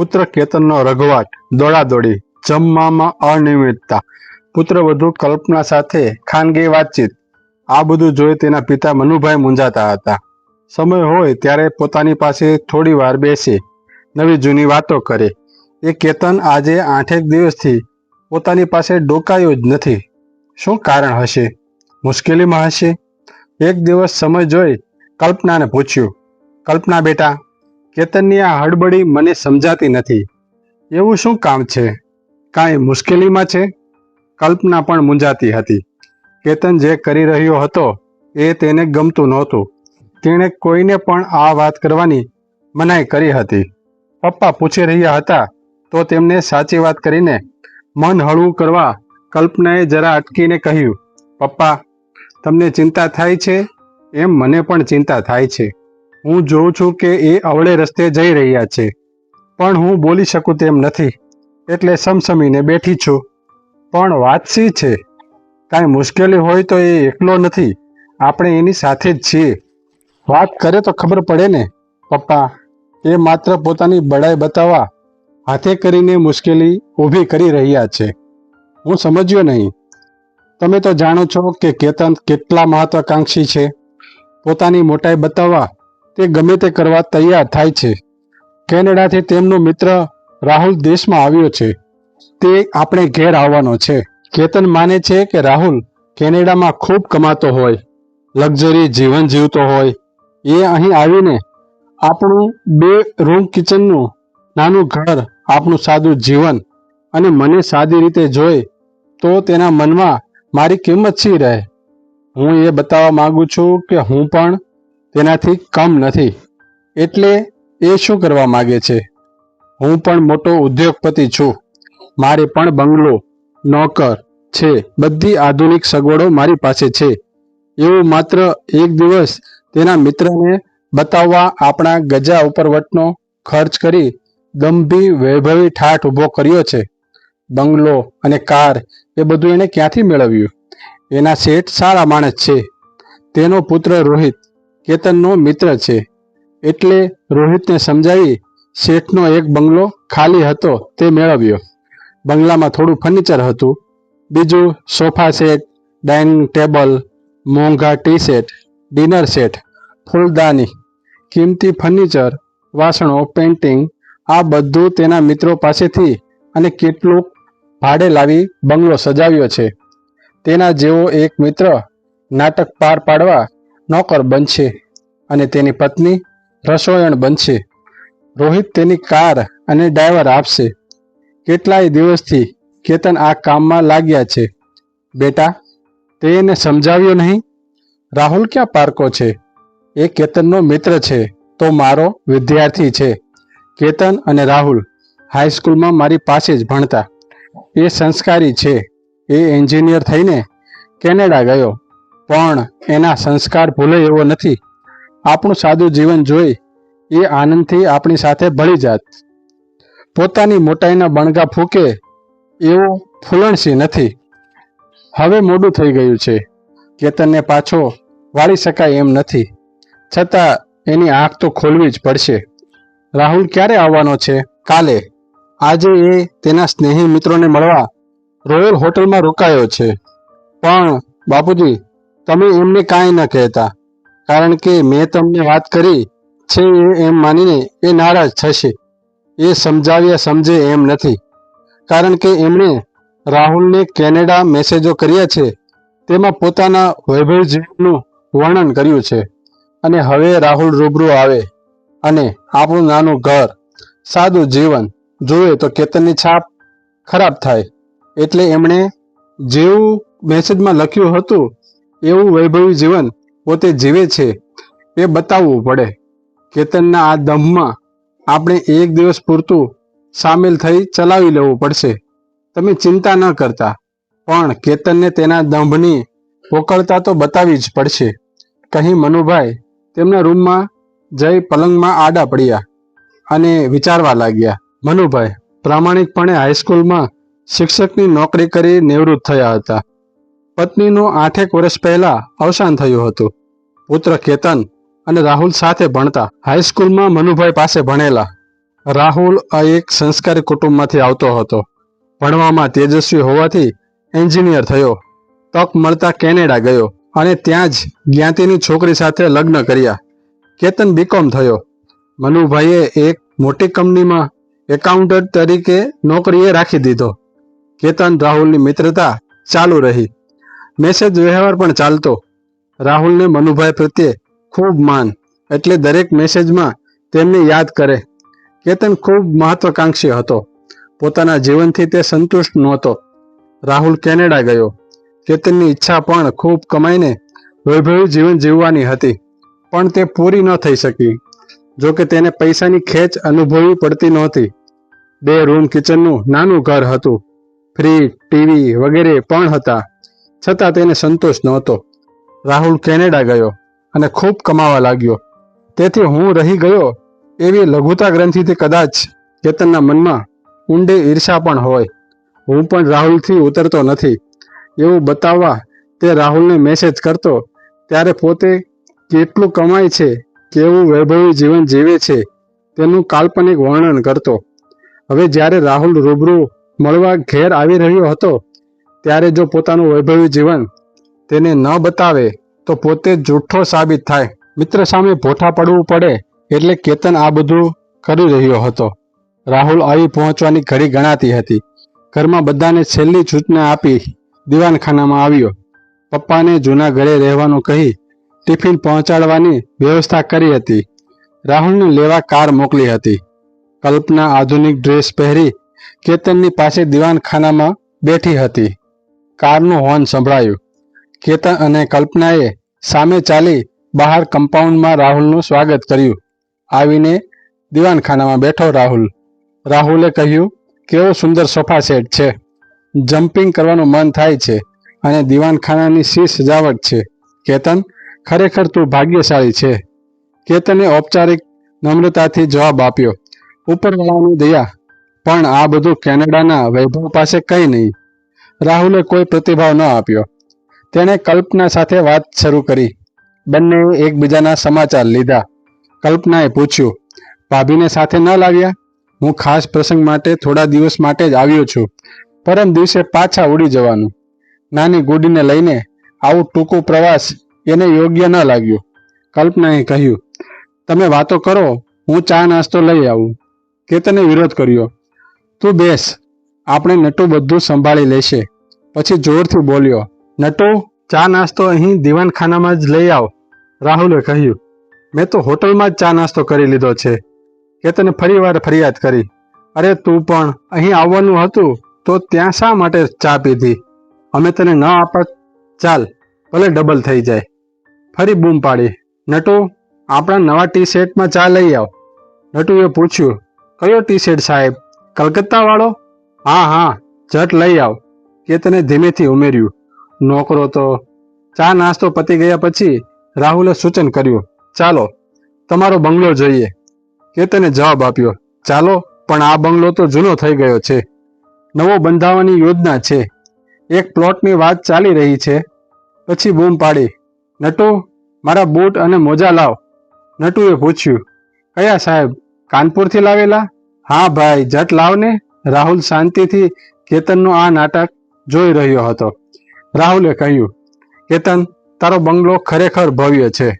પુત્ર કેતનનો રઘવાટ દોડાદોડી જમવામાં અનિયમિતતા. પુત્રવધુ કલ્પના સાથે ખાનગી વાતચીત. આ બધું જોઈ તેના પિતા મનુભાઈ મૂંઝાતા હતા. સમય હોય ત્યારે પોતાની પાસે થોડી વાર બેસે. નવી જૂની વાતો કરે. એ કેતન આજે આઠેક દિવસથી પોતાની પાસે ડોકાયો જ નથી. શું કારણ હશે? મુશ્કેલીમાં હશે? એક દિવસ સમય જોઈ કલ્પનાને પૂછ્યું, કલ્પના બેટા કેતનની આ હડબડી મને સમજાતી નથી. એવું શું કામ છે? કાંઈ મુશ્કેલીમાં છે? કલ્પના પણ મૂંઝાતી હતી. કેતન જે કરી રહ્યો હતો એ તેને ગમતું નહોતું. તેણે કોઈને પણ આ વાત કરવાની મનાઈ કરી હતી. પપ્પા પૂછી રહ્યા હતા તો તેમને સાચી વાત કરીને મન હળવું કરવા કલ્પનાએ જરા અટકીને કહ્યું, પપ્પા, તમને ચિંતા થાય છે? એમ મને પણ ચિંતા થાય છે. હું જોઉં છું કે એ અવળે રસ્તે જઈ રહ્યા છે. પણ હું બોલી શકું તેમ નથી. એટલે સમસમીને બેઠી છું. પણ વાત શી છે? કાંઈ મુશ્કેલી હોય તો એ એકલો નથી. આપણે એની સાથે જ છીએ. વાત કરે તો ખબર પડે ને, પપ્પા. એ માત્ર પોતાની બડાઈ બતાવવા, હાથે કરીને મુશ્કેલી ઊભી કરી રહ્યા છે. હું સમજ્યો નહીં. તમે તો જાણો છો કે કેતન કેટલા મહત્વાકાંક્ષી છે. પોતાની મોટાઈ બતાવવા તે ગમે તે કરવા તૈયાર થાય છે. કેનેડાથી તેમનો મિત્ર રાહુલ દેશમાં આવ્યો છે. તે આપણે ઘેર આવવાનો છે. કેતન માને છે કે રાહુલ કેનેડામાં ખૂબ કમાતો હોય, લક્ઝરી જીવન જીવતો હોય. એ અહીં આવીને આપણું બે રૂમ કિચનનું નાનું ઘર, આપણું સાદું જીવન અને મને સાદી રીતે જોઈ તો તેના મનમાં મારી કિંમત શી રહે? હું એ બતાવવા માગું છું કે હું પણ તેનાથી કમ નથી. એટલે એ શું કરવા માગે છે? હું પણ મોટો ઉદ્યોગપતિ છું. મારે પણ બંગલો, નોકર છે. બધી આધુનિક સગવડો મારી પાસે છે. એવું માત્ર એક દિવસ તેના મિત્રને બતાવવા આપણા ગજા ઉપરવટનો ખર્ચ કરી ગંભીર વૈભવી ઠાઠ ઊભો કર્યો છે. બંગલો અને કાર એ બધું એણે ક્યાંથી મેળવ્યું? એના શેઠ સારા માણસ છે. તેનો પુત્ર રોહિત કેતનનો મિત્ર છે. એટલે રોહિતને સમજાવી શેઠનો એક બંગલો ખાલી હતો તે મેળવ્યો. બંગલામાં થોડું ફર્નિચર હતું. બીજું સોફા સેટ, ડાઇનિંગ ટેબલ, મોંઘા ટી સેટ, ડિનર સેટ, ફૂલદાની, કિંમતી ફર્નિચર, વાસણો, પેઇન્ટિંગ, આ બધું તેના મિત્રો પાસેથી અને કેટલું ભાડે લાવી બંગલો સજાવ્યો છે. તેના જેવો એક મિત્ર નાટક પાર પાડવા નોકર બનશે અને તેની પત્ની રસોયણ બનશે. રોહિત તેની કાર અને ડ્રાઈવર આપશે. કેટલાય દિવસથી કેતન આ કામમાં લાગ્યા છે. બેટા, તે એને સમજાવ્યો નહીં? રાહુલ ક્યાં પારકો છે? એ કેતનનો મિત્ર છે, તો મારો વિદ્યાર્થી છે. કેતન અને રાહુલ હાઈસ્કૂલમાં મારી પાસે જ ભણતા. એ સંસ્કારી છે. એ એન્જિનિયર થઈને કેનેડા ગયો. પણ એના સંસ્કાર ભૂલે એવો નથી. આપણું સાદું જીવન જોઈ એ આનંદથી આપણી સાથે ભળી જાત. પોતાની મોટાઈના બણગા ફૂકે એવો ફૂલણસી નથી. હવે મોડું થઈ ગયું છે. કેતનને પાછો વાળી શકાય એમ નથી. છતાં એની આંખ તો ખોલવી જ પડશે. રાહુલ ક્યારે આવવાનો છે? કાલે. આજે એ તેના સ્નેહી મિત્રોને મળવા રોયલ હોટલમાં રોકાયો છે. પણ બાપુજી તમે એમને કાંઈ ન કહેતા. કારણ કે મેં તમને વાત કરી છે એમ માનીને એ નારાજ થશે. એ સમજાવ્યા સમજે એમ નથી. કારણ કે એમણે રાહુલને કેનેડા મેસેજો કર્યા છે. તેમાં પોતાના વૈભવ જીવનનું વર્ણન કર્યું છે. અને હવે રાહુલ રૂબરૂ આવે અને આપણું નાનું ઘર, સાદું જીવન જોવે તો કેતનની છાપ ખરાબ થાય. એટલે એમણે જેવું મેસેજમાં લખ્યું હતું એવું વૈભવી જીવન પોતે જીવે છે, એ બતાવવું પડે. કેતનના આ દમમાં આપણે એક દિવસ પૂરતું સામેલ થઈ ચલાવી લેવું પડશે. તમે ચિંતા ન કરતા, પણ કેતનને તેના દંભની પોકળતા તો બતાવી જ પડશે. કહી મનુભાઈ તેમના રૂમમાં જઈ પલંગમાં આડા પડ્યા અને વિચારવા લાગ્યા, મનુભાઈ, પ્રામાણિકપણે હાઈસ્કૂલમાં શિક્ષકની નોકરી કરી નિવૃત્ત થયા હતા. પત્નીનું આઠેક વર્ષ પહેલા અવસાન થયું હતું. પુત્ર કેતન અને રાહુલ સાથે ભણતા હાઈસ્કૂલમાં મનુભાઈ પાસે ભણેલા. રાહુલ આ એક સંસ્કારી કુટુંબમાંથી આવતો હતો. ભણવામાં તેજસ્વી હોવાથી એન્જિનિયર થયો. તક મળતા કેનેડા ગયો અને ત્યાં જ જ્ઞાતિની છોકરી સાથે લગ્ન કર્યા. કેતન બીકોમ થયો. મનુભાઈએ એક મોટી કંપનીમાં એકાઉન્ટન્ટ તરીકે નોકરીએ રાખી દીધો. કેતન રાહુલની મિત્રતા ચાલુ રહી. મેસેજ વ્યવહાર પણ ચાલતો. રાહુલને મનુભાઈ પ્રત્યે ખૂબ માન, એટલે દરેક મેસેજમાં તેમને યાદ કરે. કેતન ખૂબ મહત્વકાંક્ષી હતો. પોતાના જીવનથી તે સંતુષ્ટ નહોતો. રાહુલ કેનેડા ગયો. કેતનની ઈચ્છા પણ ખૂબ કમાઈને વૈભવી જીવન જીવવાની હતી, પણ તે પૂરી ન થઈ શકી. જો કે તેને પૈસાની ખેંચ અનુભવવી પડતી નહોતી. બે રૂમ કિચનનું નાનું ઘર હતું. ફ્રીજ ટીવી વગેરે પણ હતા. છતાં તેને સંતોષ નહોતો. રાહુલ કેનેડા ગયો અને ખૂબ કમાવા લાગ્યો. તેથી હું રહી ગયો એવી લઘુતા ગ્રંથિથી કદાચ કેતનના મનમાં ઊંડે ઈર્ષા પણ હોય. હું પણ રાહુલથી ઉતરતો નથી. એવું બતાવવા તે રાહુલને મેસેજ કરતો, ત્યારે પોતે કેટલું કમાય છે, કેવું વૈભવી જીવન જીવે છે, તેનું કાલ્પનિક વર્ણન કરતો. હવે જ્યારે રાહુલ રૂબરૂ મળવા ઘેર આવી રહ્યો હતો ત્યારે જો પોતાનું વૈભવી જીવન તેને ન બતાવે, તો પોતે જૂઠો સાબિત થાય. મિત્ર સામે ભોઠા પડવું પડે એટલે કેતન આ બધું કરી રહ્યો હતો. રાહુલ આવી પહોંચવાની ઘડી ગણાતી હતી. ઘરમાં બધાને છેલ્લી સૂચના આપી દીવાનખાનામાં આવ્યો. પપ્પાને જૂના ઘરે રહેવાનું કહી ટિફિન પહોંચાડવાની વ્યવસ્થા કરી હતી. રાહુલને લેવા કાર મોકલી હતી. કલ્પના આધુનિક ડ્રેસ પહેરી કેતનની પાસે દીવાનખાનામાં બેઠી હતી. કારનું હોર્ન સંભળાયું. કેતન અને કલ્પનાએ સામે ચાલી બહાર કમ્પાઉન્ડમાં રાહુલનું સ્વાગત કર્યું. આવીને દીવાનખાનામાં બેઠો રાહુલ. રાહુલે કહ્યું, કેવો સુંદર સોફા સેટ છે. જમ્પિંગ કરવાનું મન થાય છે અને દીવાનખાનાની સી સજાવટ છે. કેતન, ખરેખર તું ભાગ્યશાળી છે. કેતને ઔપચારિક નમ્રતાથી જવાબ આપ્યો, ઉપરવાળાની દયા. પણ આ બધું કેનેડાના વૈભવ પાસે કંઈ નહીં. રાહુલે કોઈ પ્રતિભાવ ન આપ્યો. તેણે કલ્પના સાથે વાત શરૂ કરી. બંનેએ એકબીજાના સમાચાર લીધા. કલ્પનાએ પૂછ્યું, ભાભીને સાથે ન લાવ્યા? હું ખાસ પ્રસંગ માટે થોડા દિવસ માટે જ આવ્યો છું. પરમ દિવસે પાછા ઉડી જવાનું. નાની ગુડીને લઈને આવું ટૂંકું પ્રવાસ એને યોગ્ય ન લાગ્યું. કલ્પનાએ કહ્યું, તમે વાતો કરો, હું ચા નાસ્તો લઈ આવું. કેતને વિરોધ કર્યો, તું બેસ. આપણે નટુ બધું સંભાળી લેશે. પછી જોરથી બોલ્યો, નટુ, ચા નાસ્તો અહીં દીવાનખાનામાં જ લઈ આવ. રાહુલે કહ્યું, મેં તો હોટલમાં જ ચા નાસ્તો કરી લીધો છે. કેતને ફરીવાર ફરિયાદ કરી. અરે તું પણ અહીં આવવાનું હતું તો ત્યાં શા માટે ચા પીધી? અમે તને ન આપત. ચાલ, ભલે ડબલ થઈ જાય. ફરી બૂમ પાડી, નટુ, આપણા નવા ટી શર્ટમાં ચા લઈ આવ. નટુએ પૂછ્યું, કયો ટી શર્ટ સાહેબ? કલકત્તા વાળો હા હા, જટ લઈ આવ. કેતને ધીમેથી ઉમેર્યું. નોકરો તો ચા નાસ્તો પતી ગયા પછી રાહુલે સૂચન કર્યું, ચાલો, તમારો બંગલો જોઈએ. કેતને જવાબ આપ્યો, ચાલો, પણ આ બંગલો તો જૂનો થઈ ગયો છે. નવો બંધાવવાની યોજના છે. એક પ્લોટની વાત ચાલી રહી છે. પછી બૂમ પાડી, નટુ, મારા બૂટ અને મોજા લાવ. નટુએ પૂછ્યું, કયા સાહેબ, કાનપુરથી લાવેલા? હા ભાઈ, જટ લાવ ને રાહુલ શાંતિથી કેતનનું આ નાટક જોઈ રહ્યો હતો. રાહુલે કહ્યું, કેતન, તારો બંગલો ખરેખર ભવ્ય છે.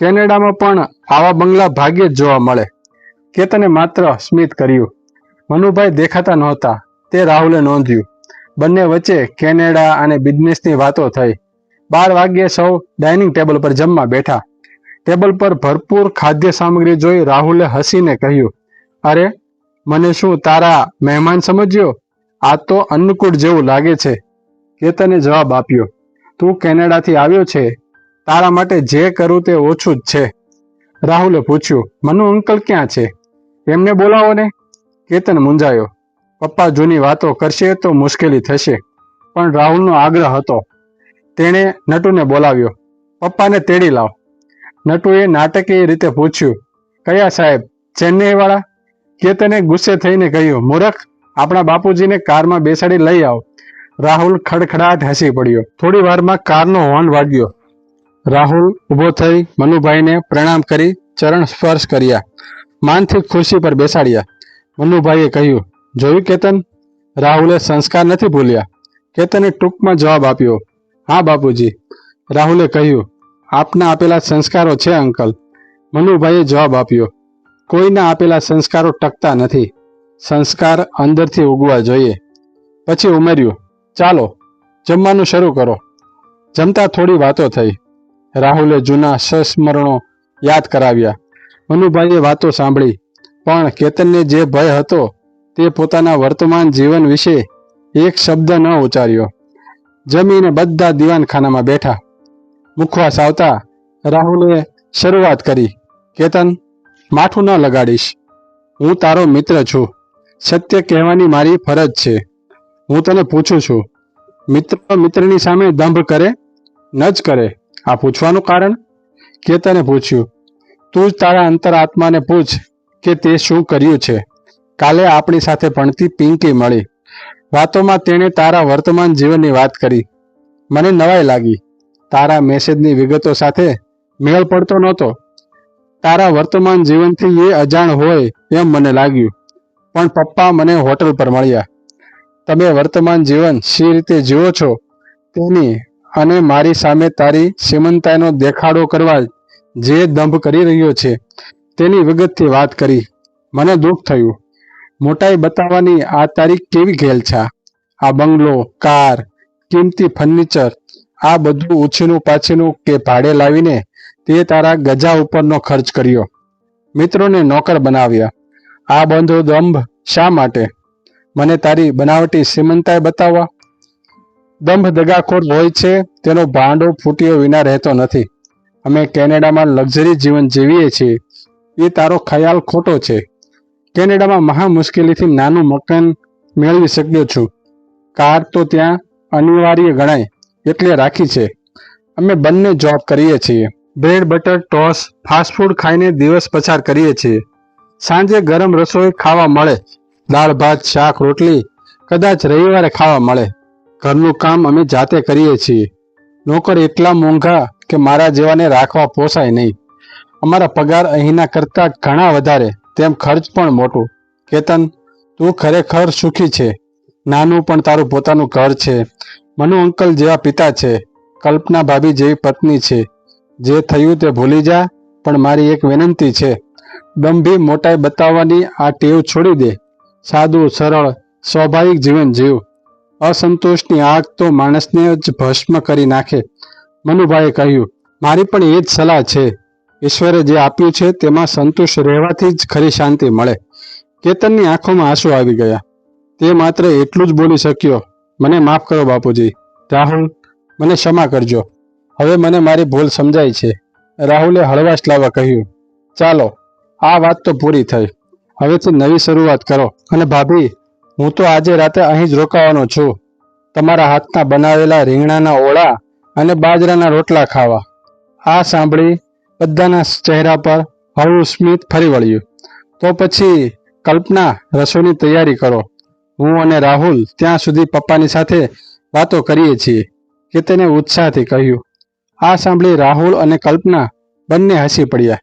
કેનેડામાં પણ આવા બંગલા ભાગ્યે જ જોવા મળે. કેતને માત્ર સ્મિત કર્યું. મનુભાઈ દેખાતા નહોતા. તે રાહુલે નોંધ્યું. બંને વચ્ચે કેનેડા અને બિઝનેસની વાતો થઈ. બાર વાગ્યે સૌ ડાઇનિંગ ટેબલ પર જમવા બેઠા. ટેબલ પર ભરપૂર ખાદ્ય સામગ્રી જોઈ રાહુલે હસીને કહ્યું, અરે મને શું તારા મહેમાન સમજ્યો? આ તો અન્નકૂટ જેવું લાગે છે. કેતને જવાબ આપ્યો, તું કેનેડાથી આવ્યો છે. તારા માટે જે કરું તે ઓછું જ છે. રાહુલે પૂછ્યું, મનુ અંકલ ક્યાં છે? એમને બોલાવો ને. કેતન મૂંઝાયો, પપ્પા જૂની વાતો કરશે તો મુશ્કેલી થશે. પણ રાહુલનો આગ્રહ હતો. તેણે નટુને બોલાવ્યો, પપ્પાને તેડી લાવ. નટુએ નાટકીય રીતે પૂછ્યું, કયા સાહેબ ચેન્નઈ વાળા કેતને ગુસ્સે થઈને કહ્યું, મૂરખ, આપણા બાપુજીને કારમાં બેસાડી લઈ આવ. રાહુલ ખડખડાટ હસી પડ્યો. થોડી વારમાં કારનો હોર્ન વાગ્યો. રાહુલ ઊભો થઈ મનુભાઈને પ્રણામ કરી, ચરણ સ્પર્શ કર્યા. માનથી ખુરશી પર બેસાડ્યા. મનુભાઈએ કહ્યું, જોયું કેતન? રાહુલે સંસ્કાર નથી ભૂલ્યા. કેતને ટૂંકમાં જવાબ આપ્યો, હા બાપુજી. રાહુલે કહ્યું, આપના આપેલા સંસ્કારો છે અંકલ. મનુભાઈએ જવાબ આપ્યો કોઈના આપેલા સંસ્કારો ટકતા નથી. સંસ્કાર અંદરથી ઉગવા જોઈએ. પછી ઉમેર્યું, ચાલો, જમવાનું શરૂ કરો. જમતા થોડી વાતો થઈ. રાહુલે જૂના સંસ્મરણો યાદ કરાવ્યા. મનુભાઈએ વાતો સાંભળી. પણ કેતનને જે ભય હતો, તે પોતાના વર્તમાન જીવન વિશે એક શબ્દ ન ઉચ્ચાર્યો. જમીને બધા દીવાનખાનામાં બેઠા. મુખવાસ આવતા રાહુલે શરૂઆત કરી. કેતન માઠું ન લગાડીશ. હું તારો મિત્ર છું. સત્ય કહેવાની મારી ફરજ છે. હું તને પૂછું છું, મિત્ર મિત્રની સામે દંભ કરે? ન જ કરે. આ પૂછવાનું કારણ? કે તને પૂછ્યું, તું જ તારા અંતરાત્માને પૂછ કે તે શું કર્યું છે. કાલે આપણી સાથે ભણતી પિંકી મળી. વાતોમાં તેણે તારા વર્તમાન જીવનની વાત કરી. મને નવાઈ લાગી. તારા મેસેજની વિગતો સાથે મેળ પડતો નહોતો. તારા વર્તમાન જીવનથી એ અજાણ હોય એમ મને લાગ્યું. પણ પપ્પા મને હોટલ પર મળ્યા. તમે વર્તમાન જીવન શી રીતે જીવો છો તેની અને મારી સામે તારી શ્રીમંતાઈનો દેખાડો કરવા જે દંભ કરી રહ્યો છે તેની વિગતથી વાત કરી. મને દુઃખ થયું. મોટાઈ બતાવવાની આ તારી કેવી ઘેલછા આ બંગલો, કાર, કિંમતી ફર્નિચર, આ બધું ઉછીનું પાછીનું કે ભાડે લાવીને તે તારા ગજા ઉપરનો ખર્ચ કર્યો. મિત્રોને નોકર બનાવ્યા. આ બંધો દંભ શા માટે? મને તારી બનાવટી શ્રીમંતાએ બતાવવા. દંભ દગાખોર હોય છે, તેનો ભાંડો ફૂટ્યો વિના રહેતો નથી. અમે કેનેડામાં લક્ઝરી જીવન જીવીએ છીએ. એ તારો ખ્યાલ ખોટો છે. કેનેડામાં મહા મુશ્કેલીથી નાનું મકાન મેળવી શક્યો છું. કાર તો ત્યાં અનિવાર્ય ગણાય, એટલે રાખી છે. અમે બંને જોબ કરીએ છીએ. Bread, butter, toast, fast food ખાઈને દિવસ પસાર કરીએ છીએ. સાંજે ગરમ રસોઈ ખાવા મળે. દાળ, ભાત, શાક, રોટલી કદાચ રવિવારે ખાવા મળે. ઘરનું કામ અમે જાતે કરીએ છીએ. નોકર એટલા મોંઘા કે મારા જેવાને રાખવા પોસાય નહીં. અમારા પગાર અહીંના કરતાં ઘણા વધારે, તેમ ખર્ચ પણ મોટું. કેતન, તું ખરેખર સુખી છે. નાનું પણ તારું પોતાનું ઘર છે. મનુ અંકલ જેવા પિતા છે. કલ્પના ભાભી જેવી પત્ની છે. જે થયું તે ભૂલી જા, પણ મારી એક વિનંતી છે. દંભી મોટાઈ બતાવવાની આ ટેવ છોડી દે. સાદું, સરળ, સ્વાભાવિક જીવન જીવ. અસંતોષની આગ તો માણસને જ ભસ્મ કરી નાખે. મનુભાઈએ કહ્યું, મારી પણ એ જ સલાહ છે. ઈશ્વરે જે આપ્યું છે તેમાં સંતુષ્ટ રહેવાથી જ ખરી શાંતિ મળે. કેતનની આંખોમાં આંસુ આવી ગયા. તે માત્ર એટલું જ બોલી શક્યો. મને માફ કરો બાપુજી. રાહુલ મને ક્ષમા કરજો. હવે મને મારી ભૂલ સમજાય છે. રાહુલે હળવાશ લાવવા કહ્યું, ચાલો, આ વાત તો પૂરી થઈ. હવેથી નવી શરૂઆત કરો. અને ભાભી, હું તો આજે રાતે અહીં જ રોકાવાનો છું. તમારા હાથના બનાવેલા રીંગણાના ઓળા અને બાજરાના રોટલા ખાવા. આ સાંભળી બધાના ચહેરા પર હળવું સ્મિત ફરી વળ્યું. તો પછી કલ્પના, રસોઈની તૈયારી કરો. હું અને રાહુલ ત્યાં સુધી પપ્પાની સાથે વાતો કરીએ છીએ, કે તેને ઉત્સાહથી કહ્યું. આ સાંભળી રાહુલ અને કલ્પના બંને હસી પડ્યા.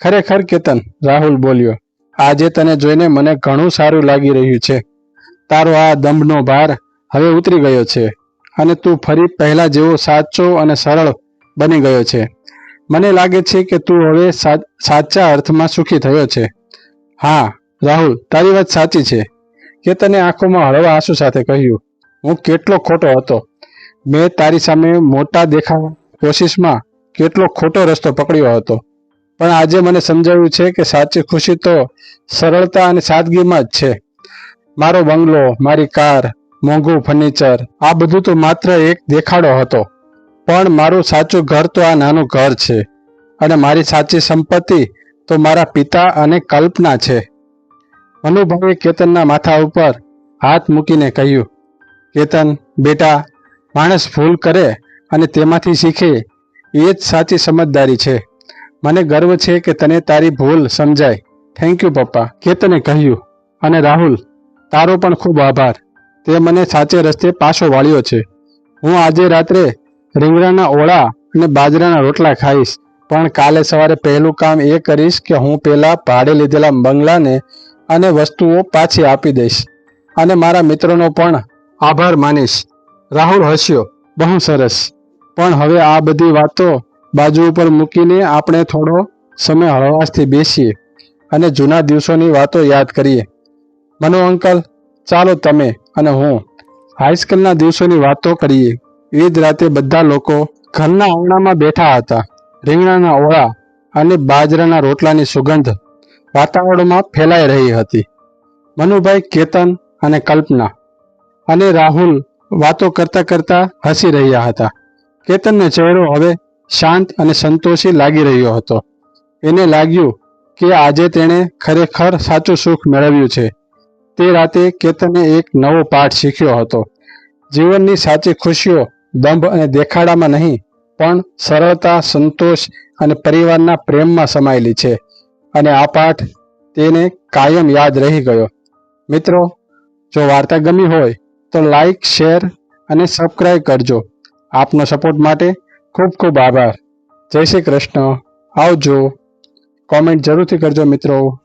ખરેખર કેતન, રાહુલ બોલ્યો, આજે તને જોઈને મને ઘણું સારું લાગી રહ્યું છે. તારો આ દંભનો ભાર હવે ઉતરી ગયો છે અને તું ફરી પહેલા જેવો સાચો અને સરળ બની ગયો છે. મને લાગે છે કે તું હવે સાચા અર્થમાં સુખી થયો છે. હા, રાહુલ, તારી વાત સાચી છે. કે તને આંખોમાં હળવા આંસુ સાથે કહ્યું, હું કેટલો ખોટો હતો. મેં તારી સામે મોટા દેખાવા કોશિશમાં કેટલો ખોટો રસ્તો પકડ્યો હતો. પણ આજે મને સમજાવ્યું છે કે સાચી ખુશી તો સરળતા અને સાદગીમાં જ છે. મારો બંગલો, મારી કાર, મોંઘું ફર્નિચર, આ બધું તો માત્ર એક દેખાડો હતો. પણ મારું સાચું ઘર તો આ નાનું ઘર છે. અને મારી સાચી સંપત્તિ તો મારા પિતા અને કલ્પના છે. મનુભાઈએ કેતનના માથા ઉપર હાથ મૂકીને કહ્યું, કેતન, બેટા, માણસ ભૂલ કરે અને તેમાંથી શીખે, એ જ સાચી સમજદારી છે. મને ગર્વ છે કે તને તારી ભૂલ સમજાય. થેન્ક યુ પપ્પા. કેતને કહ્યું. અને રાહુલ, તારો પણ ખૂબ આભાર. તે મને સાચે રસ્તે પાછો વાળ્યો છે. હું આજે રાત્રે રીંગણાના ઓળા અને બાજરાના રોટલા ખાઈશ. પણ કાલે સવારે પહેલું કામ એ કરીશ કે હું પેલા ભાડે લીધેલા બંગલાને અને વસ્તુઓ પાછી આપી દઈશ. અને મારા મિત્રોનો પણ આભાર માનીશ. રાહુલ હસ્યો. બહુ સરસ. પણ હવે આ બધી વાતો બાજુ ઉપર મૂકીને આપણે થોડો સમય હળવાશથી બેસીએ અને જૂના દિવસોની વાતો યાદ કરીએ. મનો અંકલ, ચાલો તમે અને હું હાઈસ્કૂલના દિવસોની વાતો કરીએ. એ જ રાતે બધા લોકો ઘરના આંગણામાં બેઠા હતા. રીંગણાના ઓળા અને બાજરાના રોટલાની સુગંધ વાતાવરણમાં ફેલાઈ રહી હતી. મનુભાઈ, કેતન અને કલ્પના અને રાહુલ વાતો કરતા કરતા હસી રહ્યા હતા. કેતનનો ચહેરો હવે શાંત અને સંતોષી લાગી રહ્યો હતો. એને લાગ્યું કે આજે તેણે ખરેખર સાચું સુખ મેળવ્યું છે. તે રાતે કેતને એક નવો પાઠ શીખ્યો હતો. જીવનની સાચી ખુશીઓ દંભ અને દેખાડામાં નહીં, પણ સરળતા, સંતોષ અને પરિવારના પ્રેમમાં સમાયેલી છે. અને આ પાઠ તેને કાયમ યાદ રહી ગયો. મિત્રો, જો વાર્તા ગમી હોય તો લાઈક, શેર અને સબસ્ક્રાઈબ કરજો. આપનો સપોર્ટ માટે ખૂબ ખૂબ આભાર. જય શ્રી કૃષ્ણ. આવજો. કોમેન્ટ જરૂરથી કરજો મિત્રો.